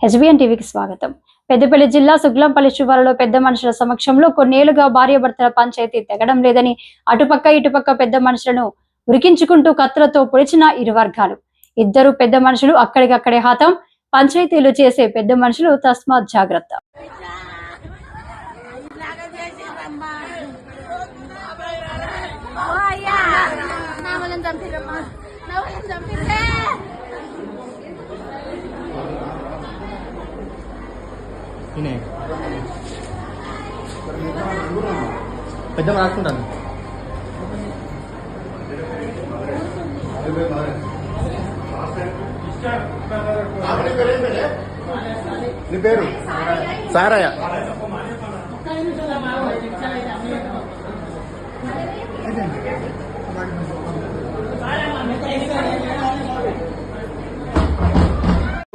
HBN టీవీకి స్వాగతం. పెద్దపల్లి జిల్లా సుగ్లంపల్లి శివారులో పెద్ద మనుషుల సమక్షంలో కొన్నేళ్ళుగా భార్యాభర్తల పంచాయతీ తెగడం లేదని అటుపక్క ఇటుపక్క పెద్ద మనుషులను ఉరికించుకుంటూ కత్తులతో పొడిచిన ఇరు వర్గాలు. ఇద్దరు పెద్ద మనుషులు అక్కడికక్కడే హతం. పంచాయతీలు చేసే పెద్ద మనుషులు తస్మాత్ జాగ్రత్త. చంపిరమ్మా. నా వాళ్ళని చంపిరే తినే పెద్ద రాసుకుంటాను. నీ పేరు? సారయ్య.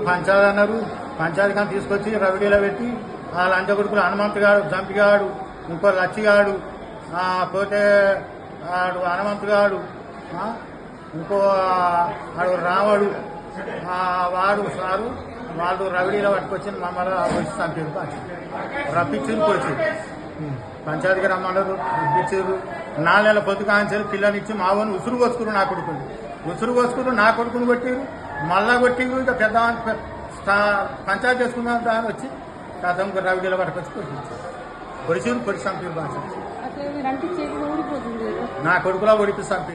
పంచాయతీ అన్నారు. పంచాయతీ కానీ తీసుకొచ్చి రవిడీలో పెట్టి ఆ లంచ కొడుకులు హనుమంత్ గాడు జంపిగాడు ఇంకో లచ్చిగాడు పోతే ఆడు హనుమంత్ గాడు ఇంకో ఆడు రావడు వాడు సారు వాళ్ళు రవిడీలో పట్టుకొచ్చి మమ్మల్ని వచ్చి చంపారు రప్పించింది రప్పించారు పంచాయతీకి రమ్మన్నారు రప్పించారు. నాలుగు నెలల పొద్దు కాంచారు పిల్లనిచ్చి మా వాడిని ఉసురు కోసుకురు నా కొడుకుని. ఉసురు కోసుకురు నా కొడుకుని పెట్టారు మళ్ళా కొట్టిరు ఇక పెద్ద పంచాయతీ చేసుకున్న దాని వచ్చి కథం రవిడీలో పట్టుకొచ్చి కొట్టించారు. పొడిచిరు పొడిచి చేతులు ఊడిపోతుంది నా కొడుకులా ఓడిపి చంపారు